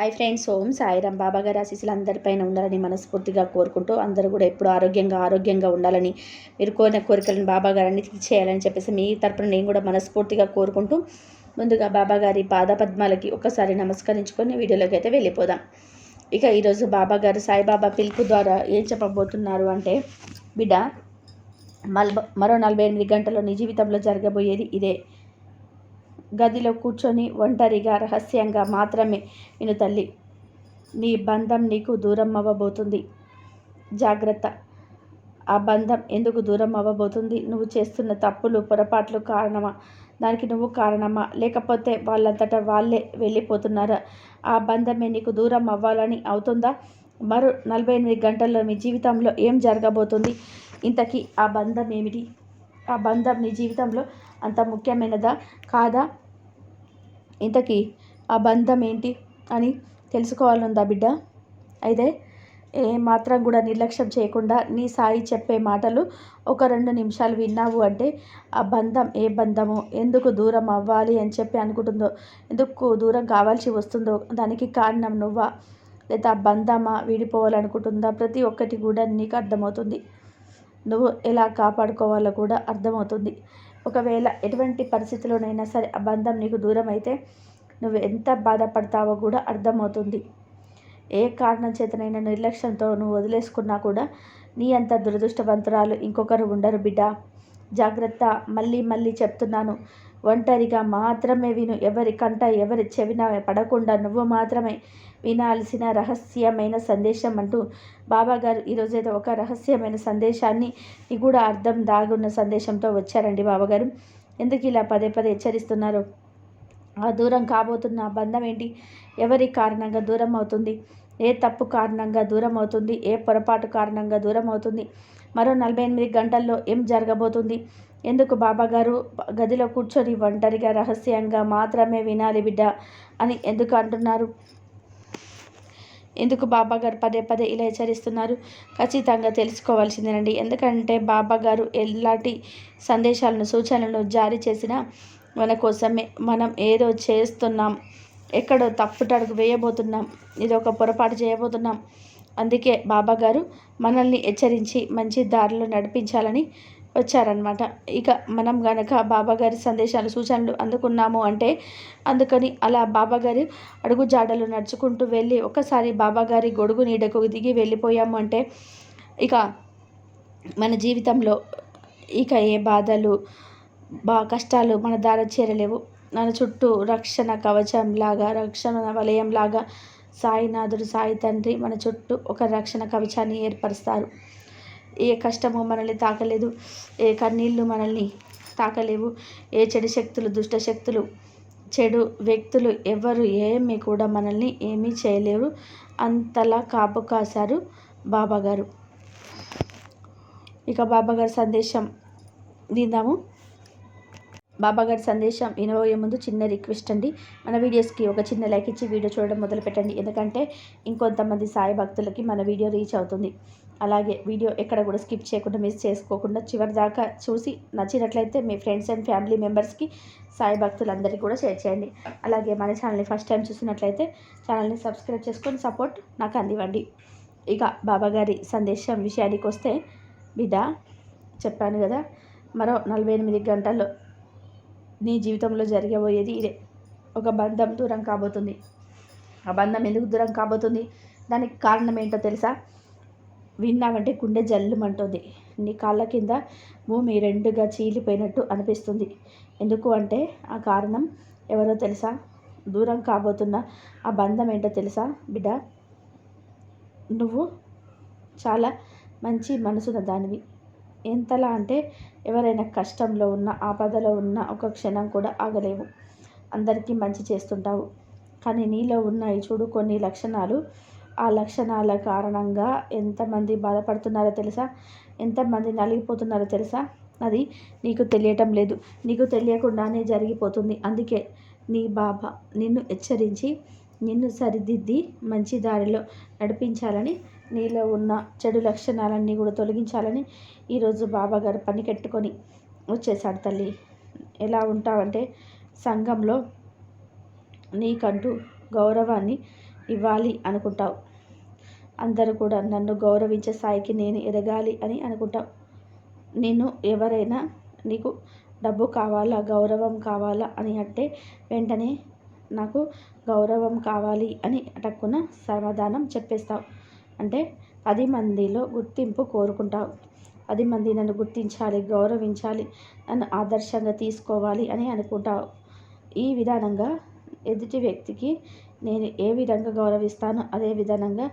High friends Om Sairam Baba గారి ఆశీస్సులు అందరిపైన ఉండాలని మనస్ఫూర్తిగా కోరుకుంటూ అందరూ కూడా ఎప్పుడు ఆరోగ్యంగా ఆరోగ్యంగా ఉండాలని మీరు కోరిన కోరికలను బాబా అన్ని చేయాలని చెప్పేసి మీ తరపున నేను కూడా మనస్ఫూర్తిగా కోరుకుంటూ ముందుగా బాబాగారి పాదపద్మాలకి ఒకసారి నమస్కరించుకొని వీడియోలోకి అయితే వెళ్ళిపోదాం. ఇక ఈరోజు బాబాగారు సాయిబాబా పిలుపు ద్వారా ఏం చెప్పబోతున్నారు అంటే బిడ్డ మల్బ మరో నలభై ఎనిమిది గంటల్లో నీ జీవితంలో జరగబోయేది ఇదే. గదిలో కూర్చొని ఒంటరిగా రహస్యంగా మాత్రమే విను తల్లి. నీ బంధం నీకు దూరం అవ్వబోతుంది. జాగ్రత్త. ఆ బంధం ఎందుకు దూరం అవ్వబోతుంది? నువ్వు చేస్తున్న తప్పులు పొరపాట్లు కారణమా? దానికి నువ్వు కారణమా? లేకపోతే వాళ్ళంతటా వాళ్ళే వెళ్ళిపోతున్నారా? ఆ బంధమే నీకు దూరం అవ్వాలని అవుతుందా? మరో నలభై ఎనిమిది గంటల్లో మీ జీవితంలో ఏం జరగబోతుంది? ఇంతకీ ఆ బంధం ఏమిటి? ఆ బంధం నీ జీవితంలో అంత ముఖ్యమైనదా? కాదా? ఇంతకీ ఆ బంధం ఏంటి అని తెలుసుకోవాలనుందా బిడ్డ? అయితే ఏ మాత్రం కూడా నిర్లక్ష్యం చేయకుండా నీ సాయి చెప్పే మాటలు ఒక రెండు నిమిషాలు విన్నావు అంటే ఆ బంధం ఏ బంధమో ఎందుకు దూరం అవ్వాలి అని చెప్పి అనుకుంటుందో ఎందుకు దూరం కావాల్సి వస్తుందో దానికి కారణం నువ్వా? లేదా బంధమా? విడిపోవాలనుకుంటుందా? ప్రతి ఒక్కటి కూడా నీకు అర్థమవుతుంది. నువ్వు ఎలా కాపాడుకోవాలో కూడా అర్థమవుతుంది. ఒకవేళ ఎటువంటి పరిస్థితిలోనైనా సరే ఆ బంధం నీకు దూరం అయితే నువ్వు ఎంత బాధపడతావో కూడా అర్థమవుతుంది. ఏ కారణం చేతనైనా నిర్లక్ష్యంతో నువ్వు వదిలేసుకున్నా కూడా నీ అంత దురదృష్టవంతురాలు ఇంకొకరు ఉండరు బిడ్డ. జాగ్రత్త మళ్ళీ మళ్ళీ చెప్తున్నాను. ఒంటరిగా మాత్రమే విను. ఎవరి కంట ఎవరి చెవిన పడకుండా నువ్వు మాత్రమే వినాల్సిన రహస్యమైన సందేశం అంటూ బాబాగారు ఈరోజు ఏదో ఒక రహస్యమైన సందేశాన్ని కూడా అర్థం దాగున్న సందేశంతో వచ్చారండి బాబాగారు ఎందుకు ఇలా పదే పదే హెచ్చరిస్తున్నారు? ఆ దూరం కాబోతున్న బంధం ఏంటి? ఎవరి కారణంగా దూరం అవుతుంది? ఏ తప్పు కారణంగా దూరం అవుతుంది? ఏ పొరపాటు కారణంగా దూరం అవుతుంది? మరో నలభై ఎనిమిది గంటల్లో ఏం జరగబోతుంది? ఎందుకు బాబాగారు గదిలో కూర్చొని ఒంటరిగా రహస్యంగా మాత్రమే వినాలి బిడ్డ అని ఎందుకు అంటున్నారు? ఎందుకు బాబాగారు పదే పదే ఇలా హెచ్చరిస్తున్నారు? ఖచ్చితంగా తెలుసుకోవాల్సిందేనండి. ఎందుకంటే బాబాగారు ఎలాంటి సందేశాలను సూచనలను జారీ చేసినా మన కోసమే మనం ఏదో చేస్తున్నాం. ఎక్కడో తప్పుటడుగు వేయబోతున్నాం. ఇది ఒక పొరపాటు చేయబోతున్నాం. అందుకే బాబాగారు మనల్ని హెచ్చరించి మంచి దారిలో నడిపించాలని వచ్చారనమాట ఇక మనం గనక బాబాగారి సందేశాలు సూచనలు అందుకున్నాము అంటే అందుకని అలా బాబాగారి అడుగు జాడలు నడుచుకుంటూ వెళ్ళి ఒకసారి బాబాగారి గొడుగు నీడకు దిగి వెళ్ళిపోయాము అంటే ఇక మన జీవితంలో ఇక ఏ బాధలు బా కష్టాలు మన దారి చేరలేవు. మన చుట్టూ రక్షణ కవచంలాగా రక్షణ వలయంలాగా సాయినాథుడు సాయి తండ్రి మన చుట్టూ ఒక రక్షణ కవచాన్ని ఏర్పరుస్తారు. ఏ కష్టము మనల్ని తాకలేదు ఏ కన్నీళ్ళు మనల్ని తాకలేవు ఏ చెడు శక్తులు దుష్ట శక్తులు చెడు వ్యక్తులు ఎవరు ఏమీ కూడా మనల్ని ఏమీ చేయలేరు. అంతలా కాపు కాశారు బాబాగారు. ఇక బాబాగారి సందేశం విందాము. బాబాగారి సందేశం వినబోయే ముందు చిన్న రిక్వెస్ట్ అండి. మన వీడియోస్కి ఒక చిన్న లైక్ ఇచ్చి వీడియో చూడడం మొదలు పెట్టండి ఎందుకంటే ఇంకొంతమంది సాయి భక్తులకి మన వీడియో రీచ్ అవుతుంది. అలాగే వీడియో ఎక్కడ కూడా స్కిప్ చేయకుండా మిస్ చేసుకోకుండా చివరి దాకా చూసి నచ్చినట్లయితే మీ ఫ్రెండ్స్ అండ్ ఫ్యామిలీ మెంబర్స్కి సాయి భక్తులందరికీ కూడా షేర్ చేయండి. అలాగే మన ఛానల్ని ఫస్ట్ టైం చూసినట్లయితే ఛానల్ని సబ్స్క్రైబ్ చేసుకొని సపోర్ట్ నాకు అందివ్వండి. ఇక బాబాగారి సందేశం విషయానికి వస్తే బిడ్డ చెప్పాను కదా మరో నలభై ఎనిమిది గంటల్లో నీ జీవితంలో జరగబోయేది ఇదే. ఒక బంధం దూరం కాబోతుంది. ఆ బంధం ఎందుకు దూరం కాబోతుంది? దానికి కారణం ఏంటో తెలుసా? విన్నామంటే గుండె జల్లుమంటుంది. నీ కాళ్ళ కింద భూమి రెండుగా చీలిపోయినట్టు అనిపిస్తుంది. ఎందుకు అంటే ఆ కారణం ఎవరో తెలుసా? దూరం కాబోతున్న ఆ బంధం ఏంటో తెలుసా బిడ్డ? నువ్వు చాలా మంచి మనసున దానివి. ఎంతలా అంటే ఎవరైనా కష్టంలో ఉన్న ఆపదలో ఉన్న ఒక క్షణం కూడా ఆగలేవు. అందరికీ మంచి చేస్తుంటావు. కానీ నీలో ఉన్నాయి చూడు కొన్ని లక్షణాలు ఆ లక్షణాల కారణంగా ఎంతమంది బాధపడుతున్నారో తెలుసా? ఎంతమంది నలిగిపోతున్నారో తెలుసా? అది నీకు తెలియటం లేదు. నీకు తెలియకుండానే జరిగిపోతుంది. అందుకే నీ బాబా నిన్ను హెచ్చరించి నిన్ను సరిదిద్ది మంచి దారిలో నడిపించాలని నీలో ఉన్న చెడు లక్షణాలన్నీ కూడా తొలగించాలని ఈరోజు బాబా గారు పని కట్టుకొని వచ్చేసాడు తల్లి. ఎలా ఉంటావంటే సంఘంలో నీకంటూ గౌరవాన్ని ఇవ్వాలి అనుకుంటావు. అందరూ కూడా నన్ను గౌరవించే స్థాయికి నేను ఎదగాలి అని అనుకుంటాం. నేను ఎవరైనా నీకు డబ్బు కావాలా గౌరవం కావాలా అని అంటే వెంటనే నాకు గౌరవం కావాలి అని టక్కున సమాధానం చెప్పేస్తావు. అంటే పది మందిలో గుర్తింపు కోరుకుంటావు. పది మంది నన్ను గుర్తించాలి గౌరవించాలి నన్ను ఆదర్శంగా తీసుకోవాలి అని అనుకుంటావు. ఈ విధానంగా ఎదుటి వ్యక్తికి నేను ఏ విధంగా గౌరవిస్తానో అదే విధానంగా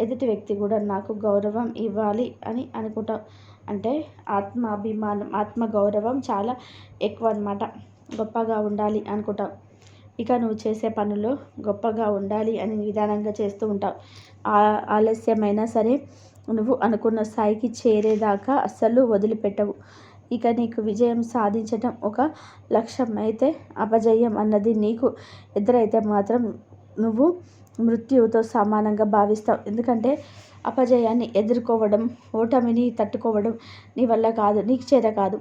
ఎదుటి వ్యక్తి కూడా నాకు గౌరవం ఇవ్వాలి అని అనుకుంటాం అంటే ఆత్మాభిమానం ఆత్మ గౌరవం చాలా ఎక్కువ అనమాట గొప్పగా ఉండాలి అనుకుంటాం. ఇక నువ్వు చేసే పనులు గొప్పగా ఉండాలి అని నిదానంగా చేస్తూ ఉంటావు. ఆలస్యమైనా సరే నువ్వు అనుకున్న స్థాయికి చేరేదాకా అస్సలు వదిలిపెట్టవు. ఇక నీకు విజయం సాధించడం ఒక లక్ష్యం అయితే అపజయం అన్నది నీకు ఎదురైతే మాత్రం నువ్వు మృత్యువుతో సమానంగా భావిస్తావు. ఎందుకంటే అపజయాన్ని ఎదుర్కోవడం ఓటమిని తట్టుకోవడం నీ వల్ల కాదు నీకు చేత కాదు.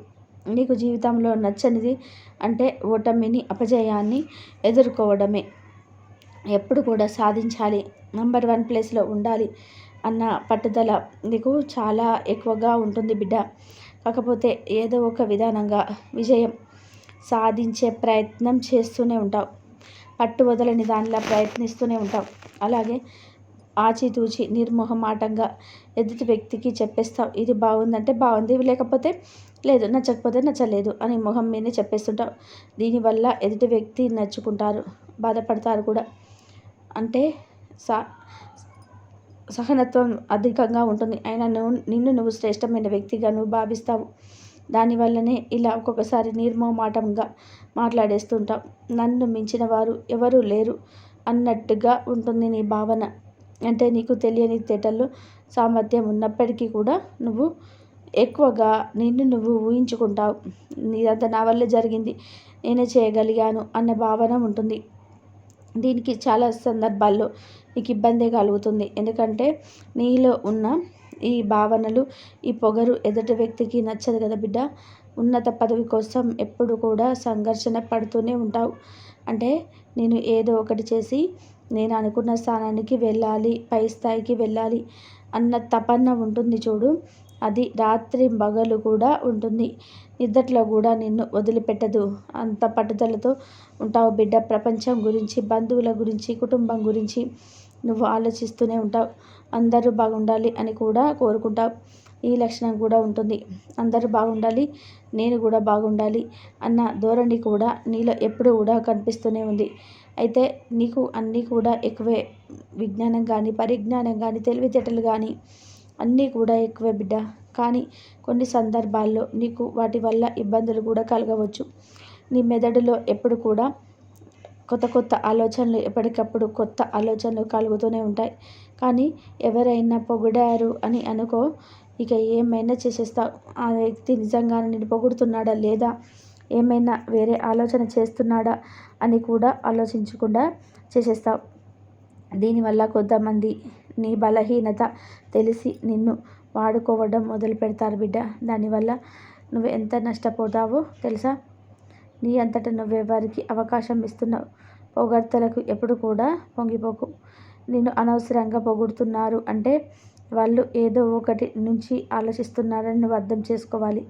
నీకు జీవితంలో నచ్చనిది అంటే ఓటమిని అపజయాన్ని ఎదుర్కోవడమే. ఎప్పుడు కూడా సాధించాలి నంబర్ వన్ ప్లేస్లో ఉండాలి అన్న పట్టుదల నీకు చాలా ఎక్కువగా ఉంటుంది బిడ్డ. కాకపోతే ఏదో ఒక విధానంగా విజయం సాధించే ప్రయత్నం చేస్తూనే ఉంటావు. పట్టు వదలని దానిలా ప్రయత్నిస్తూనే ఉంటాం. అలాగే ఆచితూచి నిర్మోహమాటంగా ఎదుటి వ్యక్తికి చెప్పేస్తావు ఇది బాగుందంటే బాగుంది లేకపోతే లేదు నచ్చకపోతే నచ్చలేదు అని మొహం మీదే చెప్పేస్తుంటాం. దీనివల్ల ఎదుటి వ్యక్తి నచ్చుకుంటారు బాధపడతారు కూడా. అంటే సా సహనత్వం అధికంగా ఉంటుంది. అయినా నువ్వు నిన్ను నువ్వు శ్రేష్టమైన వ్యక్తిగా నువ్వు భావిస్తావు. దానివల్లనే ఇలా ఒక్కొక్కసారి నిర్మోమాటంగా మాట్లాడేస్తుంటావు నన్ను మించిన వారు ఎవరూ లేరు అన్నట్టుగా ఉంటుంది నీ భావన. అంటే నీకు తెలియని తేటలు సామర్థ్యం ఉన్నప్పటికీ కూడా నువ్వు ఎక్కువగా నిన్ను నువ్వు ఊహించుకుంటావు. నీదంతా నా వల్లే జరిగింది. నేనే చేయగలిగాను అన్న భావన ఉంటుంది. దీనికి చాలా సందర్భాల్లో నీకు ఇబ్బంది కలుగుతుంది. ఎందుకంటే నీలో ఉన్న ఈ భావనలు ఈ పొగరు ఎదుటి వ్యక్తికి నచ్చదు కదా బిడ్డ? ఉన్నత పదవి కోసం ఎప్పుడు కూడా సంఘర్షణ పడుతూనే ఉంటావు. అంటే నేను ఏదో ఒకటి చేసి నేను అనుకున్న స్థానానికి వెళ్ళాలి పై స్థాయికి వెళ్ళాలి అన్న తపన ఉంటుంది చూడు. అది రాత్రి పగలు కూడా ఉంటుంది. నిద్దట్లో కూడా నిన్ను వదిలిపెట్టదు. అంత పట్టుదలతో ఉంటావు బిడ్డ. ప్రపంచం గురించి బంధువుల గురించి కుటుంబం గురించి నువ్వు ఆలోచిస్తూనే ఉంటావు. అందరూ బాగుండాలి అని కూడా కోరుకుంటా ఈ లక్షణం కూడా ఉంటుంది. అందరూ బాగుండాలి నేను కూడా బాగుండాలి అన్న ధోరణి కూడా నీలో ఎప్పుడు కూడా కనిపిస్తూనే ఉంది. అయితే నీకు అన్నీ కూడా ఎక్కువే. విజ్ఞానం కానీ పరిజ్ఞానం కానీ తెలివితేటలు కానీ అన్నీ కూడా ఎక్కువే బిడ్డ. కానీ కొన్ని సందర్భాల్లో నీకు వాటి వల్ల ఇబ్బందులు కూడా కలగవచ్చు. నీ మెదడులో ఎప్పుడు కూడా కొత్త కొత్త ఆలోచనలు ఎప్పటికప్పుడు కొత్త ఆలోచనలు కలుగుతూనే ఉంటాయి. కానీ ఎవరైనా పొగిడారు అని అనుకో ఇక ఏమైనా చేసేస్తావు. ఆ వ్యక్తి నిజంగానే నేను పొగుడుతున్నాడా లేదా? ఏమైనా వేరే ఆలోచన చేస్తున్నాడా అని కూడా ఆలోచించకుండా చేసేస్తావు. దీనివల్ల కొంతమంది నీ బలహీనత తెలిసి నిన్ను వాడుకోవడం మొదలు పెడతారు బిడ్డ. దానివల్ల నువ్వు ఎంత నష్టపోతావో తెలుసా? నీ అంతటా నువ్వే వారికి అవకాశం ఇస్తున్నావు? పొగడ్తలకు ఎప్పుడు కూడా పొంగిపోకు. నిన్ను అనవసరంగా పొగుడుతున్నారు అంటే వాళ్ళు ఏదో ఒకటి నుంచి ఆలోచిస్తున్నారని నువ్వు అర్థం చేసుకోవాలి.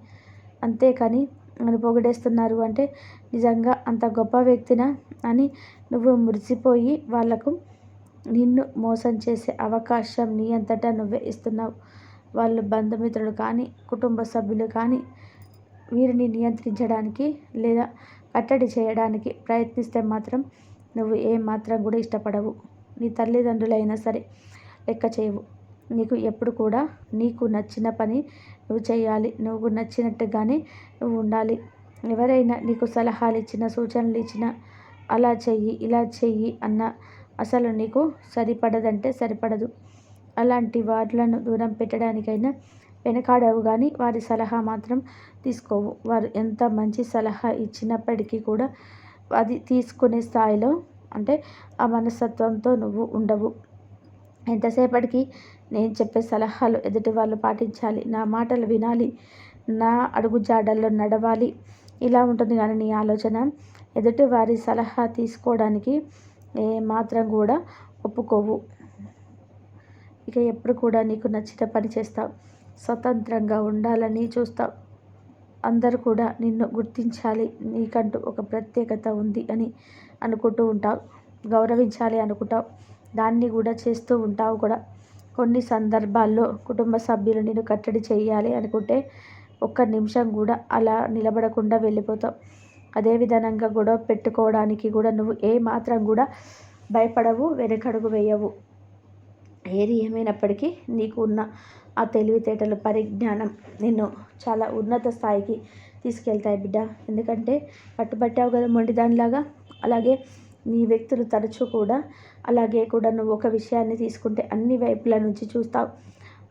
అంతేకాని నన్ను పొగిడేస్తున్నారు అంటే నిజంగా అంత గొప్ప వ్యక్తినా అని నువ్వు మురిసిపోయి వాళ్ళకు నిన్ను మోసం చేసే అవకాశం నీ అంతటా నువ్వే ఇస్తున్నావు. వాళ్ళు బంధుమిత్రులు కానీ కుటుంబ సభ్యులు కానీ వీరిని నియంత్రించడానికి లేదా కట్టడి చేయడానికి ప్రయత్నిస్తే మాత్రం నువ్వు ఏ మాత్రం కూడా ఇష్టపడవు. నీ తల్లిదండ్రులైనా సరే లెక్క చేయవు. నీకు ఎప్పుడు కూడా నీకు నచ్చిన పని నువ్వు చేయాలి. నువ్వు నచ్చినట్టుగానే నువ్వు ఉండాలి. ఎవరైనా నీకు సలహాలు ఇచ్చిన సూచనలు ఇచ్చిన అలా చెయ్యి ఇలా చెయ్యి అన్న అసలు నీకు సరిపడదంటే సరిపడదు. అలాంటి వార్లను దూరం పెట్టడానికైనా వెనకాడవు కానీ వారి సలహా మాత్రం తీసుకోవు. వారు ఎంత మంచి సలహా ఇచ్చినప్పటికీ కూడా అది తీసుకునే స్థాయిలో అంటే ఆ మనస్తత్వంతో నువ్వు ఉండవు. ఎంతసేపటికి నేను చెప్పే సలహాలు ఎదుటి వాళ్ళు పాటించాలి. నా మాటలు వినాలి. నా అడుగు జాడల్లో నడవాలి. ఇలా ఉంటుంది కానీ నీ ఆలోచన. ఎదుటి వారి సలహా తీసుకోవడానికి ఏ మాత్రం కూడా ఒప్పుకోవు. ఇక ఎప్పుడు కూడా నీకు నచ్చిన పని చేస్తావు. స్వతంత్రంగా ఉండాలని చూస్తావు. అందరూ కూడా నిన్ను గుర్తించాలి. నీకంటూ ఒక ప్రత్యేకత ఉంది అని అనుకుంటూ ఉంటావు. గౌరవించాలి అనుకుంటావు. దాన్ని కూడా చేస్తూ ఉంటావు కూడా. కొన్ని సందర్భాల్లో కుటుంబ సభ్యులు నేను కట్టడి చేయాలి అనుకుంటే ఒక్క నిమిషం కూడా అలా నిలబడకుండా వెళ్ళిపోతావు. అదే విధంగా గొడవ పెట్టుకోవడానికి కూడా నువ్వు ఏ మాత్రం కూడా భయపడవు వెనకడుగు వేయవు. ఏది ఏమైనప్పటికీ నీకు ఉన్న ఆ తెలివితేటలు పరిజ్ఞానం నిన్ను చాలా ఉన్నత స్థాయికి తీసుకెళ్తాయి బిడ్డ. ఎందుకంటే పట్టుబట్టావు కదా మొండి దానిలాగా అలాగే నీ వ్యక్తులు తరచూ కూడా అలాగే కూడా నువ్వు ఒక విషయాన్ని తీసుకుంటే అన్ని వైపుల నుంచి చూస్తావు.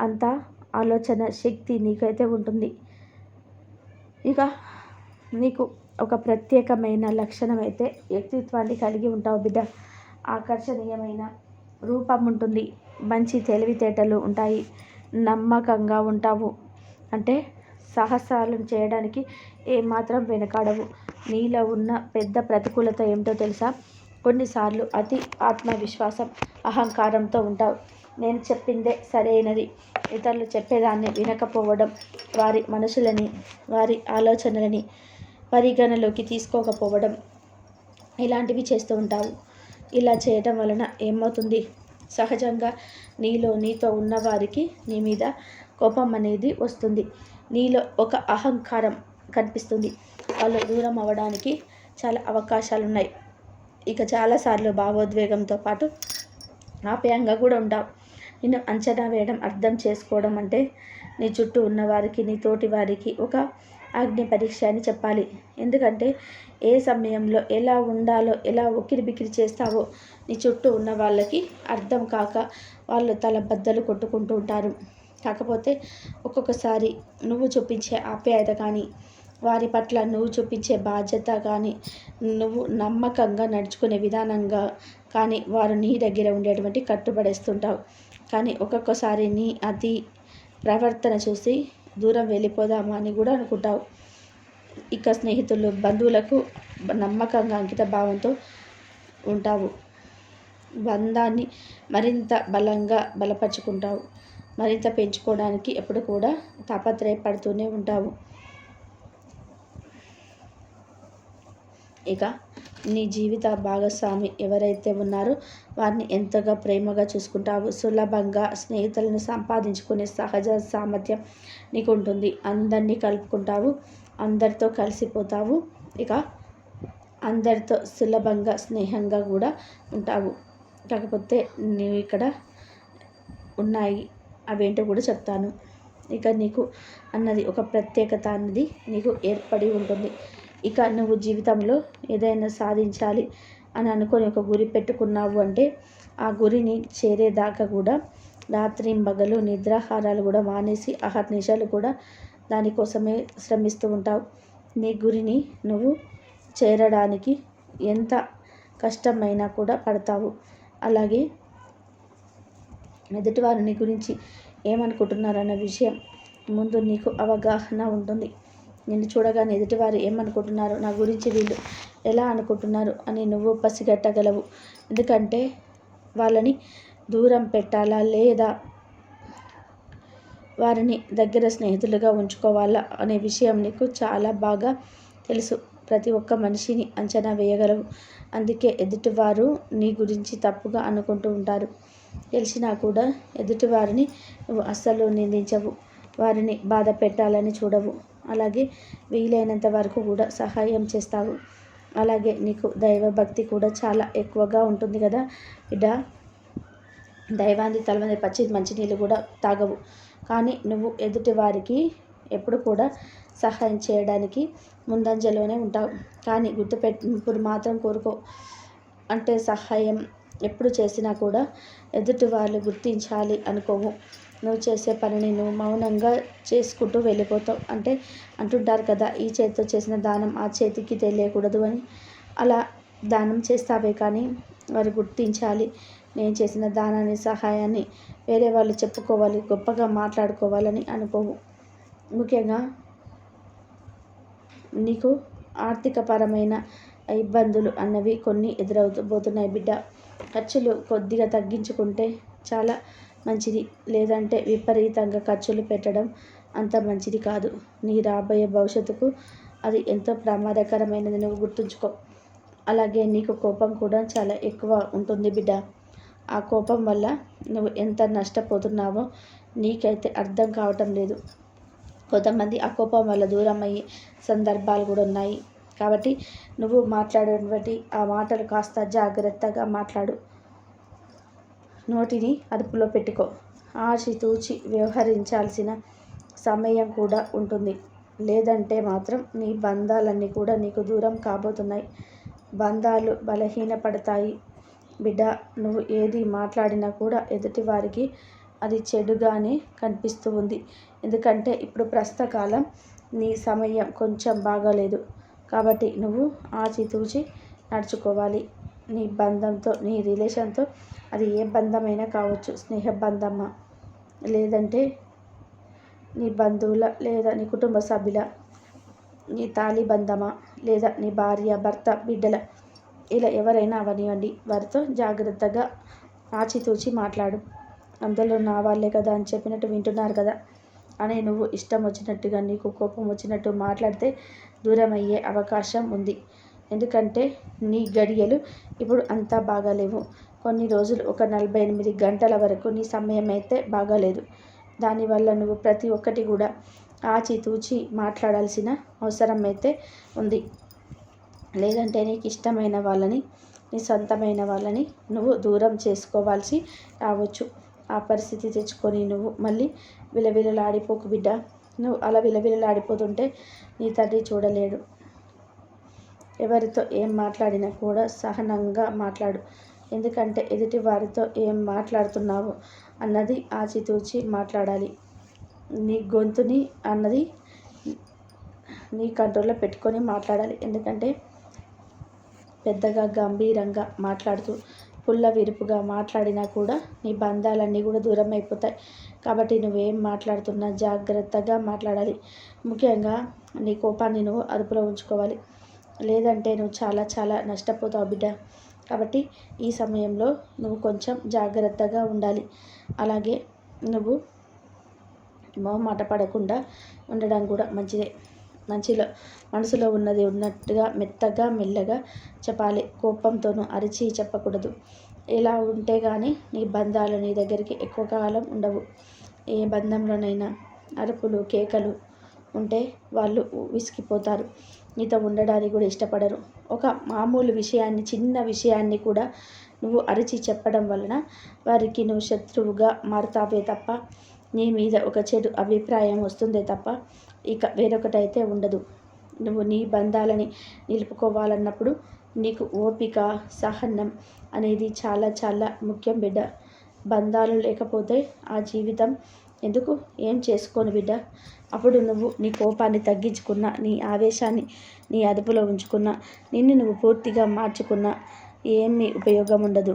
అంత ఆలోచన శక్తి నీకైతే ఉంటుంది. ఇక నీకు ఒక ప్రత్యేకమైన లక్షణం అయితే వ్యక్తిత్వాన్ని కలిగి ఉంటావు బిడ్డ. ఆకర్షణీయమైన రూపం ఉంటుంది. మంచి తెలివితేటలు ఉంటాయి. నమ్మకంగా ఉంటావు. అంటే సాహసాలు చేయడానికి ఏమాత్రం వెనకాడవు. నీలో ఉన్న పెద్ద ప్రతికూలత ఏమిటో తెలుసా? కొన్నిసార్లు అతి ఆత్మవిశ్వాసం అహంకారంతో ఉంటావు. నేను చెప్పిందే సరైనది. ఇతరులు చెప్పేదాన్ని వినకపోవడం వారి మనసులని వారి ఆలోచనలని పరిగణలోకి తీసుకోకపోవడం ఇలాంటివి చేస్తూ ఉంటావు. ఇలా చేయటం వలన ఏమవుతుంది? సహజంగా నీలో నీతో ఉన్నవారికి నీ మీద కోపం అనేది వస్తుంది. నీలో ఒక అహంకారం కనిపిస్తుంది. వాళ్ళు దూరం అవ్వడానికి చాలా అవకాశాలు ఉన్నాయి ఇక చాలాసార్లు భావోద్వేగంతో పాటు ఆప్యాయంగా కూడా ఉంటావు. నిన్ను అంచనా వేయడం అర్థం చేసుకోవడం అంటే నీ చుట్టూ ఉన్నవారికి నీ తోటి వారికి ఒక అగ్ని పరీక్ష అని చెప్పాలి. ఎందుకంటే ఏ సమయంలో ఎలా ఉండాలో ఎలా ఉక్కిరి బిక్కిరి చేస్తావో నీ చుట్టూ ఉన్న వాళ్ళకి అర్థం కాక వాళ్ళు తల బద్దలు కొట్టుకుంటూ ఉంటారు. కాకపోతే ఒక్కొక్కసారి నువ్వు చూపించే ఆప్యాయత కానీ వారి పట్ల నువ్వు చూపించే బాధ్యత కానీ నువ్వు నమ్మకంగా నడుచుకునే విధానంగా కానీ వారు నీ దగ్గర ఉండేటువంటి కట్టుబడేస్తుంటావు. కానీ ఒక్కొక్కసారి నీ అతి ప్రవర్తన చూసి దూరం వెళ్ళిపోదామా అని కూడా అనుకుంటావు. ఇక స్నేహితులు బంధువులకు నమ్మకంగా అంకిత భావంతో ఉంటావు. బంధాన్ని మరింత బలంగా బలపరుచుకుంటావు. మరింత పెంచుకోవడానికి ఎప్పుడు కూడా తాపత్రయపడుతూనే ఉంటావు. ఇక నీ జీవిత భాగస్వామి ఎవరైతే ఉన్నారో వారిని ఎంతగా ప్రేమగా చూసుకుంటావు సులభంగా స్నేహితులను సంపాదించుకునే సహజ సామర్థ్యం నీకు ఉంటుంది అందరినీ కలుపుకుంటావు అందరితో కలిసిపోతావు ఇక అందరితో సులభంగా స్నేహంగా కూడా ఉంటావు. కాకపోతే నీవు ఇక్కడ ఉన్నాయి అవేంటో కూడా చెప్తాను. ఇక నీకు అన్నది ఒక ప్రత్యేకత అన్నది నీకు ఏర్పడి ఉంటుంది. ఇక నువ్వు జీవితంలో ఏదైనా సాధించాలి అని అనుకొని ఒక గురి పెట్టుకున్నావు అంటే ఆ గురిని చేరేదాకా కూడా రాత్రి మగలు నిద్రాహారాలు కూడా మానేసి అహర్నిశలు కూడా దానికోసమే శ్రమిస్తూ ఉంటావు. నీ గురిని నువ్వు చేరడానికి ఎంత కష్టమైనా కూడా పడతావు. అలాగే ఎదుటివారిని గురించి ఏమనుకుంటున్నారన్న విషయం ముందు నీకు అవగాహన ఉంటుంది. నిన్ను చూడగానే ఎదుటివారు ఏమనుకుంటున్నారు నా గురించి వీళ్ళు ఎలా అనుకుంటున్నారు అని నువ్వు పసిగట్టగలవు. ఎందుకంటే వాళ్ళని దూరం పెట్టాలా లేదా? వారిని దగ్గర స్నేహితులుగా ఉంచుకోవాలా అనే విషయం నీకు చాలా బాగా తెలుసు. ప్రతి ఒక్క మనిషిని అంచనా వేయగలవు. అందుకే ఎదుటివారు నీ గురించి తప్పుగా అనుకుంటూ ఉంటారు. తెలిసినా కూడా ఎదుటివారిని నువ్వు అస్సలు నిందించవు. వారిని బాధ పెట్టాలని చూడవు. అలాగే వీలైనంత వరకు కూడా సహాయం చేస్తావు. అలాగే నీకు దైవభక్తి కూడా చాలా ఎక్కువగా ఉంటుంది కదా. బిడ్డ దైవాన్ని తలమంది పచ్చి మంచినీళ్ళు కూడా తాగవు. కానీ నువ్వు ఎదుటి వారికి ఎప్పుడు కూడా సహాయం చేయడానికి ముందంజలోనే ఉంటావు. కానీ గుర్తుపెట్టి ఇప్పుడు మాత్రం కోరుకో. అంటే సహాయం ఎప్పుడు చేసినా కూడా ఎదుటి వాళ్ళు గుర్తించాలి అనుకోవు నువ్వు చేసే పనిని నువ్వు మౌనంగా చేసుకుంటూ వెళ్ళిపోతావు. అంటే అంటుంటారు కదా ఈ చేతితో చేసిన దానం ఆ చేతికి తెలియకూడదు అని. అలా దానం చేస్తావే కానీ వారు గుర్తించాలి. నేను చేసిన దానాన్ని సహాయాన్ని వేరే వాళ్ళు చెప్పుకోవాలి గొప్పగా మాట్లాడుకోవాలని అనుకోవు ముఖ్యంగా నీకు ఆర్థికపరమైన ఇబ్బందులు అన్నవి కొన్ని ఎదురవుతూ పోతున్నాయి బిడ్డ. ఖర్చులు కొద్దిగా తగ్గించుకుంటే చాలా మంచిది. లేదంటే విపరీతంగా ఖర్చులు పెట్టడం అంత మంచిది కాదు. నీ రాబోయే భవిష్యత్తుకు అది ఎంతో ప్రమాదకరమైనది. నువ్వు గుర్తుంచుకో. అలాగే నీకు కోపం కూడా చాలా ఎక్కువ ఉంటుంది బిడ్డ. ఆ కోపం వల్ల నువ్వు ఎంత నష్టపోతున్నావో నీకైతే అర్థం కావటం లేదు. కొంతమంది ఆ కోపం వల్ల దూరం అయ్యే సందర్భాలు కూడా ఉన్నాయి. కాబట్టి నువ్వు మాట్లాడేటువంటి ఆ మాటలు కాస్త జాగ్రత్తగా మాట్లాడు. నోటిని అదుపులో పెట్టుకో. ఆచితూచి వ్యవహరించాల్సిన సమయం కూడా ఉంటుంది. లేదంటే మాత్రం నీ బంధాలన్నీ కూడా నీకు దూరం కాబోతున్నాయి. బంధాలు బలహీనపడతాయి. బిడ్డ నువ్వు ఏది మాట్లాడినా కూడా ఎదుటి వారికి అది చెడుగానే కనిపిస్తూ ఉంది. ఎందుకంటే ఇప్పుడు ప్రస్తుత కాలం నీ సమయం కొంచెం బాగాలేదు. కాబట్టి నువ్వు ఆచితూచి నడుచుకోవాలి. నీ బంధంతో నీ రిలేషన్తో అది ఏ బంధమైనా కావచ్చు. స్నేహ బంధమా లేదంటే నీ బంధువుల లేదా నీ కుటుంబ సభ్యుల నీ తాలి బంధమా? లేదా నీ భార్య భర్త బిడ్డల? ఇలా ఎవరైనా అవనివ్వండి. వారితో జాగ్రత్తగా ఆచితూచి మాట్లాడు. అందులో నా వాళ్ళే కదా అని చెప్పినట్టు వింటున్నారు కదా? అని నువ్వు ఇష్టం వచ్చినట్టుగా నీకు కోపం వచ్చినట్టు మాట్లాడితే దూరం అయ్యే అవకాశం ఉంది. ఎందుకంటే నీ గడియలు ఇప్పుడు అంతా బాగాలేవు. కొన్ని రోజులు ఒక నలభై ఎనిమిది గంటల వరకు నీ సమయం అయితే బాగాలేదు. దానివల్ల నువ్వు ప్రతి ఒక్కటి కూడా ఆచితూచి మాట్లాడాల్సిన అవసరం అయితే ఉంది. లేదంటే నీకు ఇష్టమైన వాళ్ళని నీ సొంతమైన వాళ్ళని నువ్వు దూరం చేసుకోవాల్సి రావచ్చు. ఆ పరిస్థితి తెచ్చుకొని నువ్వు మళ్ళీ విలవిలలాడిపోకు బిడ్డ. నువ్వు అలా విలవిలలాడిపోతుంటే నీ తండ్రి చూడలేడు. ఎవరితో ఏం మాట్లాడినా కూడా సహనంగా మాట్లాడు. ఎందుకంటే ఎదుటి వారితో ఏం మాట్లాడుతున్నావు అన్నది ఆచితూచి మాట్లాడాలి. నీ గొంతుని అన్నది నీ కంట్రోల్లో పెట్టుకొని మాట్లాడాలి. ఎందుకంటే పెద్దగా గంభీరంగా మాట్లాడుతూ పుల్ల విరుపుగా మాట్లాడినా కూడా నీ బంధాలన్నీ కూడా దూరం అయిపోతాయి. కాబట్టి నువ్వేం మాట్లాడుతున్నా జాగ్రత్తగా మాట్లాడాలి. ముఖ్యంగా నీ కోపాన్ని నువ్వు అదుపులో ఉంచుకోవాలి. లేదంటే నువ్వు చాలా చాలా నష్టపోతావు బిడ్డ. కాబట్టి ఈ సమయంలో నువ్వు కొంచెం జాగ్రత్తగా ఉండాలి. అలాగే నువ్వు మొహమాట పడకుండా ఉండడం కూడా మంచిదే. మంచిలో మనసులో ఉన్నది ఉన్నట్టుగా మెత్తగా మెల్లగా చెప్పాలి. కోపంతోనూ అరిచి చెప్పకూడదు. ఇలా ఉంటే కానీ నీ బంధాలు నీ దగ్గరికి ఎక్కువ కాలం ఉండవు. ఏ బంధంలోనైనా అరుపులు కేకలు ఉంటే వాళ్ళు విసిగిపోతారు. నీతో ఉండడానికి కూడా ఇష్టపడరు. ఒక మామూలు విషయాన్ని చిన్న విషయాన్ని కూడా నువ్వు అరిచి చెప్పడం వలన వారికి నువ్వు శత్రువుగా మారుతావే తప్ప నీ మీద ఒక చెడు అభిప్రాయం వస్తుందే తప్ప ఇక వేరొకటైతే ఉండదు. నువ్వు నీ బంధాలని నిలుపుకోవాలన్నప్పుడు నీకు ఓపిక సహనం అనేది చాలా చాలా ముఖ్యం బిడ్డ. బంధాలు లేకపోతే ఆ జీవితం ఎందుకు? ఏం చేసుకోను బిడ్డ? అప్పుడు నువ్వు నీ కోపాన్ని తగ్గించుకున్న నీ ఆవేశాన్ని నీ అదుపులో ఉంచుకున్న నిన్ను నువ్వు పూర్తిగా మార్చుకున్న ఏమీ ఉపయోగం ఉండదు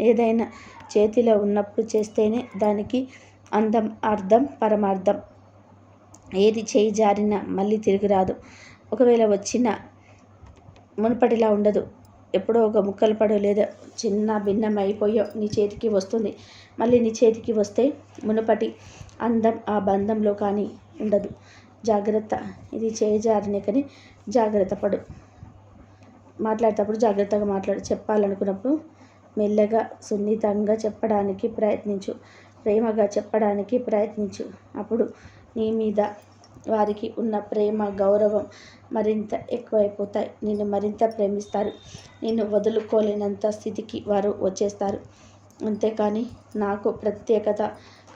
ఏదైనా చేతిలో ఉన్నప్పుడు చేస్తేనే దానికి అందం అర్థం పరమార్థం. ఏది చేయి జారినా మళ్ళీ తిరిగి రాదు. ఒకవేళ వచ్చిన మునుపటిలా ఉండదు. ఎప్పుడో ఒక ముక్కలు పడో లేదా చిన్న భిన్నం అయిపోయో నీ చేతికి వస్తుంది. మళ్ళీ నీ చేతికి వస్తే మునుపటి అందం ఆ బంధంలో కానీ ఉండదు. జాగ్రత్త. ఇది చేజారినే కానీ జాగ్రత్త పడు. మాట్లాడేటప్పుడు జాగ్రత్తగా మాట్లాడు. చెప్పాలనుకున్నప్పుడు మెల్లగా సున్నితంగా చెప్పడానికి ప్రయత్నించు. ప్రేమగా చెప్పడానికి ప్రయత్నించు. అప్పుడు నీ మీద వారికి ఉన్న ప్రేమ గౌరవం మరింత ఎక్కువైపోతాయి. నిన్ను మరింత ప్రేమిస్తారు. నిన్ను వదులుకోలేనంత స్థితికి వారు వచ్చేస్తారు. అంతేకాని నాకు ప్రత్యేకత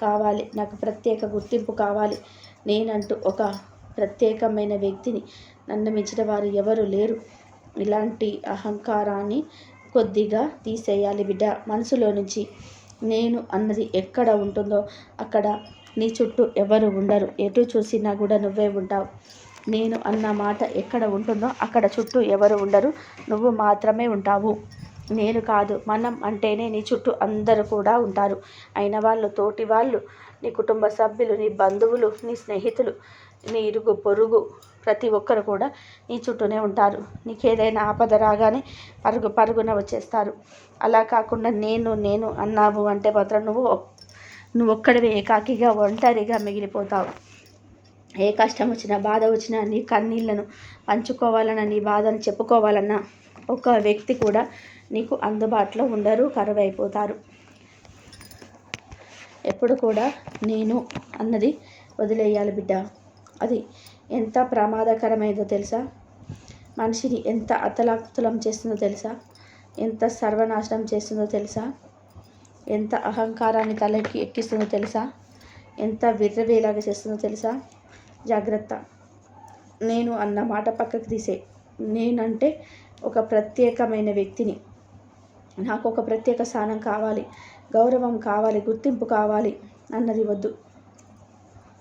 కావాలి. నాకు ప్రత్యేక గుర్తింపు కావాలి. నేనంటూ ఒక ప్రత్యేకమైన వ్యక్తిని నన్ను మించిన వారు ఎవరు లేరు. ఇలాంటి అహంకారాన్ని కొద్దిగా తీసేయాలి బిడ్డ. మనసులో నుంచి నేను అన్నది ఎక్కడ ఉంటుందో అక్కడ నీ చుట్టూ ఎవరు ఉండరు. ఎటు చూసినా కూడా నువ్వే ఉంటావు. నేను అన్న మాట ఎక్కడ ఉంటుందో అక్కడ చుట్టూ ఎవరు ఉండరు. నువ్వు మాత్రమే ఉంటావు. నేను కాదు. మనం అంటేనే నీ చుట్టూ అందరూ కూడా ఉంటారు. అయిన వాళ్ళు తోటి వాళ్ళు నీ కుటుంబ సభ్యులు నీ బంధువులు నీ స్నేహితులు నీ ఇరుగు పొరుగు ప్రతి ఒక్కరు కూడా నీ చుట్టూనే ఉంటారు. నీకు ఏదైనా ఆపద రాగానే పరుగు పరుగున వచ్చేస్తారు. అలా కాకుండా నేను నేను అన్నావు అంటే మాత్రం నువ్వు నువ్వు ఒక్కడివే ఏకాకిగా ఒంటరిగా మిగిలిపోతావు. ఏ కష్టం వచ్చినా బాధ వచ్చినా నీ కన్నీళ్ళను పంచుకోవాలన్నా నీ బాధను చెప్పుకోవాలన్నా ఒక వ్యక్తి కూడా నీకు అందుబాటులో ఉండరు కరువైపోతారు. ఎప్పుడు కూడా నేను అన్నది వదిలేయాలి బిడ్డ. అది ఎంత ప్రమాదకరమైందో తెలుసా? మనిషిని ఎంత అతలాకుతలం చేస్తుందో తెలుసా? ఎంత సర్వనాశనం చేస్తుందో తెలుసా? ఎంత అహంకారాన్ని తలకి ఎక్కిస్తుందో తెలుసా? ఎంత విర్రవేలాగా చేస్తుందో తెలుసా? జాగ్రత్త. నేను అన్న మాట పక్కకు తీసే. నేనంటే ఒక ప్రత్యేకమైన వ్యక్తిని. నాకు ఒక ప్రత్యేక స్థానం కావాలి. గౌరవం కావాలి. గుర్తింపు కావాలి అన్నది వద్దు.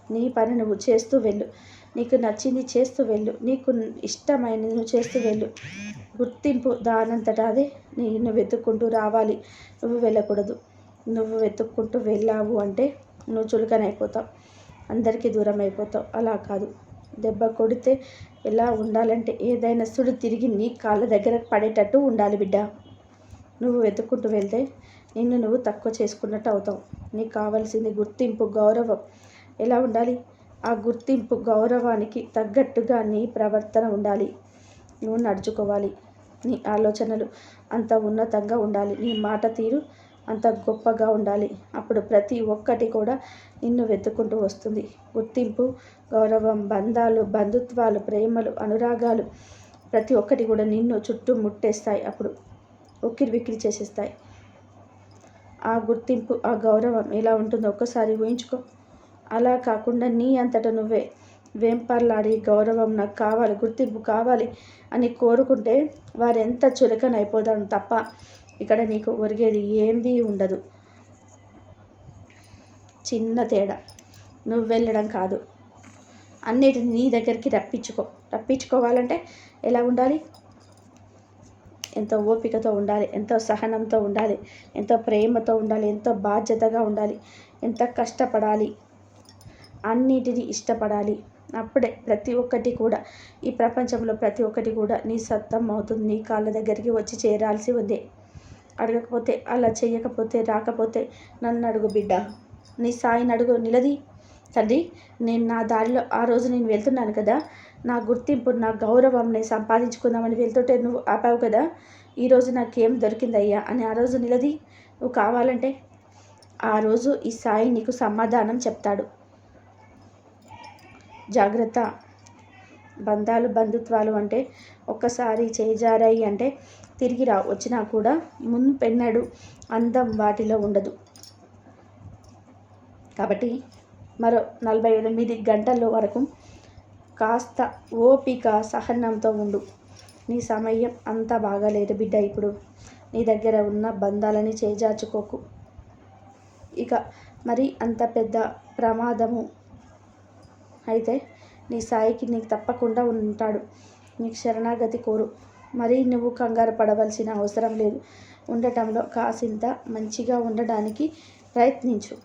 నీ పని నువ్వు చేస్తూ వెళ్ళు. నీకు నచ్చింది చేస్తూ వెళ్ళు. నీకు ఇష్టమైనది నువ్వు చేస్తూ వెళ్ళు. గుర్తింపు దానంతటా అదే నేను వెతుక్కుంటూ రావాలి. నువ్వు వెళ్ళకూడదు. నువ్వు వెతుక్కుంటూ వెళ్ళావు అంటే నువ్వు చులకనైపోతావు. అందరికీ దూరం అయిపోతావు అలా కాదు. దెబ్బ కొడితే ఎలా ఉండాలంటే ఏదైనా సుడు తిరిగి నీ కాళ్ళ దగ్గర పడేటట్టు ఉండాలి బిడ్డ. నువ్వు వెతుక్కుంటూ వెళ్తే నిన్ను నువ్వు తక్కువ చేసుకున్నట్టు అవుతావు. నీకు కావాల్సింది గుర్తింపు గౌరవం. ఎలా ఉండాలి? ఆ గుర్తింపు గౌరవానికి తగ్గట్టుగా నీ ప్రవర్తన ఉండాలి. నువ్వు నడుచుకోవాలి. నీ ఆలోచనలు అంత ఉన్నతంగా ఉండాలి. నీ మాట తీరు అంత గొప్పగా ఉండాలి. అప్పుడు ప్రతి ఒక్కటి కూడా నిన్ను వెతుక్కుంటూ వస్తుంది. గుర్తింపు గౌరవం బంధాలు బంధుత్వాలు ప్రేమలు అనురాగాలు ప్రతి ఒక్కటి కూడా నిన్ను చుట్టూ ముట్టేస్తాయి అప్పుడు. ఉక్కిరి విక్కిరి చేసేస్తాయి. ఆ గుర్తింపు ఆ గౌరవం ఎలా ఉంటుందో ఒక్కసారి ఊహించుకో. అలా కాకుండా నీ అంతటా నువ్వే వేంపర్లాడి గౌరవం నాకు కావాలి గుర్తింపు కావాలి అని కోరుకుంటే వారెంత చులకన చులకనైపోదాం తప్ప ఇక్కడ నీకు ఒరిగేది ఏంది ఉండదు. చిన్న తేడా. నువ్వు వెళ్ళడం కాదు. అన్నిటిని నీ దగ్గరికి రప్పించుకో. రప్పించుకోవాలంటే ఎలా ఉండాలి? ఎంతో ఓపికతో ఉండాలి ఎంతో సహనంతో ఉండాలి ఎంతో ప్రేమతో ఉండాలి ఎంతో బాధ్యతగా ఉండాలి ఎంత కష్టపడాలి అన్నిటినీ ఇష్టపడాలి. అప్పుడే ప్రతి ఒక్కటి కూడా ఈ ప్రపంచంలో ప్రతి ఒక్కటి కూడా నీ సత్తం అవుతుంది నీ కాళ్ళ దగ్గరికి వచ్చి చేరాల్సి ఉంది. అడగకపోతే అలా చేయకపోతే రాకపోతే నన్ను అడుగు బిడ్డ. నీ సాయిని అడుగు నిలది. తండ్రి నేను నా దారిలో ఆ రోజు నేను వెళ్తున్నాను కదా నా గుర్తింపు నా గౌరవం నేను సంపాదించుకుందామని వెళ్తుంటే నువ్వు ఆపావు కదా? ఈరోజు నాకేం దొరికిందయ్యా? అని ఆ రోజు నిలది. నువ్వు కావాలంటే ఆ రోజు ఈ సాయి నీకు సమాధానం చెప్తాడు. జాగ్రత్త. బంధాలు బంధుత్వాలు అంటే ఒక్కసారి చేజారాయి అంటే తిరిగి రా. వచ్చినా కూడా ముందు పెన్నడు అందం వాటిలో ఉండదు. కాబట్టి మరో నలభై ఎనిమిది గంటల వరకు కాస్త ఓపిక సహనంతో ఉండు. నీ సమయం అంత బాగాలేదు బిడ్డ ఇప్పుడు. నీ దగ్గర ఉన్న బంధాలని చేజార్చుకోకు. ఇక మరి అంత పెద్ద ప్రమాదము అయితే నీ సాయికి నీకు తప్పకుండా ఉంటాడు. నీకు శరణాగతి కోరు. మరీ నువ్వు కంగారు పడవలసిన అవసరం లేదు. ఉండటంలో కాసింత మంచిగా ఉండడానికి ప్రయత్నించు.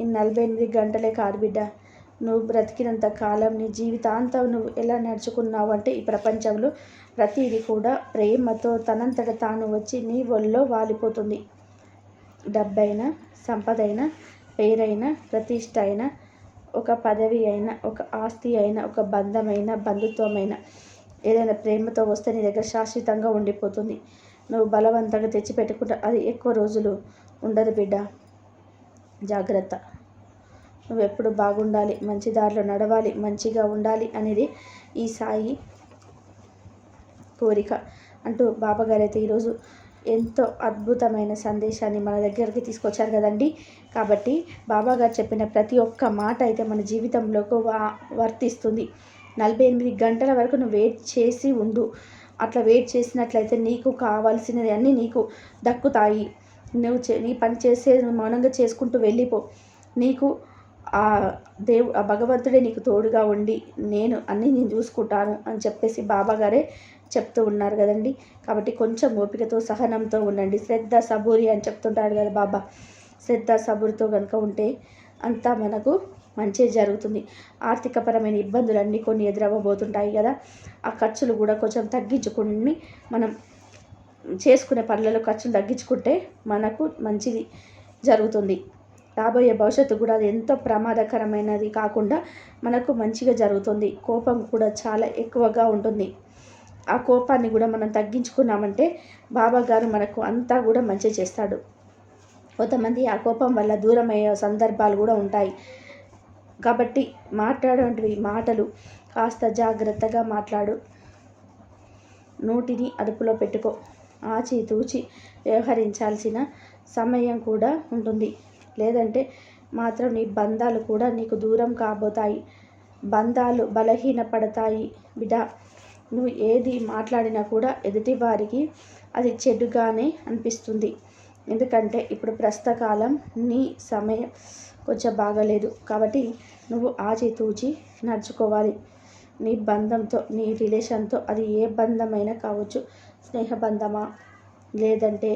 ఈ నలభై ఎనిమిది గంటలే కాదు బిడ్డ. నువ్వు బ్రతికినంత కాలం నీ జీవితాంతం నువ్వు ఎలా నడుచుకున్నావు అంటే ఈ ప్రపంచంలో ప్రతిదీ కూడా ప్రేమతో తనంతట తాను వచ్చి నీ ఒళ్ళో వాలిపోతుంది. డబ్బైనా సంపదైన పేరైనా ప్రతిష్ట అయినా ఒక పదవి అయినా ఒక ఆస్తి అయినా ఒక బంధమైన బంధుత్వమైన ఏదైనా ప్రేమతో వస్తే నీ దగ్గర శాశ్వతంగా ఉండిపోతుంది. నువ్వు బలవంతంగా తెచ్చిపెట్టుకుంటే అది ఎక్కువ రోజులు ఉండదు బిడ్డ. జాగ్రత్త. నువ్వు ఎప్పుడు బాగుండాలి మంచి దారిలో నడవాలి మంచిగా ఉండాలి అనేది ఈ సాయి కోరిక అంటూ బాబాగారైతే ఈరోజు ఎంతో అద్భుతమైన సందేశాన్ని మన దగ్గరికి తీసుకొచ్చారు కదండి. కాబట్టి బాబాగారు చెప్పిన ప్రతి ఒక్క మాట అయితే మన జీవితంలోకి వర్తిస్తుంది. నలభై ఎనిమిది గంటల వరకు నువ్వు వెయిట్ చేసి ఉండు. అట్లా వెయిట్ చేసినట్లయితే నీకు కావాల్సినవి అన్నీ నీకు దక్కుతాయి. నువ్వు చే నీ పని చేసే మౌనంగా చేసుకుంటూ వెళ్ళిపో. నీకు ఆ దేవు ఆ భగవంతుడే నీకు తోడుగా ఉండి నేను అన్నీ నేను చూసుకుంటాను అని చెప్పేసి బాబాగారే చెప్తూ ఉన్నారు కదండి. కాబట్టి కొంచెం ఓపికతో సహనంతో ఉండండి. శ్రద్ధ సబూరి అని చెప్తుంటాడు కదా బాబా. శ్రద్ధ సబూరితో కనుక ఉంటే అంతా మనకు మంచి జరుగుతుంది. ఆర్థికపరమైన ఇబ్బందులు అన్నీ కొన్ని ఎదురవ్వబోతుంటాయి కదా. ఆ ఖర్చులు కూడా కొంచెం తగ్గించుకుని మనం చేసుకునే పనులలో ఖర్చులు తగ్గించుకుంటే మనకు మంచిది జరుగుతుంది. రాబోయే భవిష్యత్తు కూడా అది ఎంతో ప్రమాదకరమైనది కాకుండా మనకు మంచిగా జరుగుతుంది. కోపం కూడా చాలా ఎక్కువగా ఉంటుంది. ఆ కోపాన్ని కూడా మనం తగ్గించుకున్నామంటే బాబా గారు మనకు అంతా కూడా మంచి చేస్తాడు. కొంతమంది ఆ కోపం వల్ల దూరమయ్యే సందర్భాలు కూడా ఉంటాయి. కాబట్టి మాట్లాడేటివి మాటలు కాస్త జాగ్రత్తగా మాట్లాడు. నోటిని అదుపులో పెట్టుకో. ఆచితూచి వ్యవహరించాల్సిన సమయం కూడా ఉంటుంది. లేదంటే మాత్రం నీ బంధాలు కూడా నీకు దూరం కాబోతాయి. బంధాలు బలహీనపడతాయి బిడ్డ నువ్వు ఏది మాట్లాడినా కూడా ఎదుటి వారికి అది చెడుగానే అనిపిస్తుంది. ఎందుకంటే ఇప్పుడు ప్రస్తుత కాలం నీ సమయం కొంచెం బాగలేదు కాబట్టి నువ్వు ఆచితూచి నడుచుకోవాలి. నీ బంధంతో నీ రిలేషన్తో అది ఏ బంధమైనా కావచ్చు. స్నేహ బంధమా లేదంటే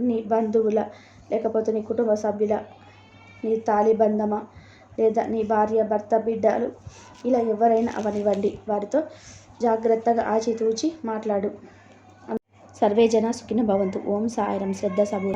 నీ బంధువుల లేకపోతే నీ కుటుంబ సభ్యుల నీ తాలిబంధమా లేదా నీ భార్య భర్త బిడ్డలు? ఇలా ఎవరైనా అవనివ్వండి. వారితో జాగ్రత్తగా ఆచితూచి మాట్లాడు. సర్వే జన సుఖిన భవంతు. ఓం సాయిరం. శ్రద్ధ సబు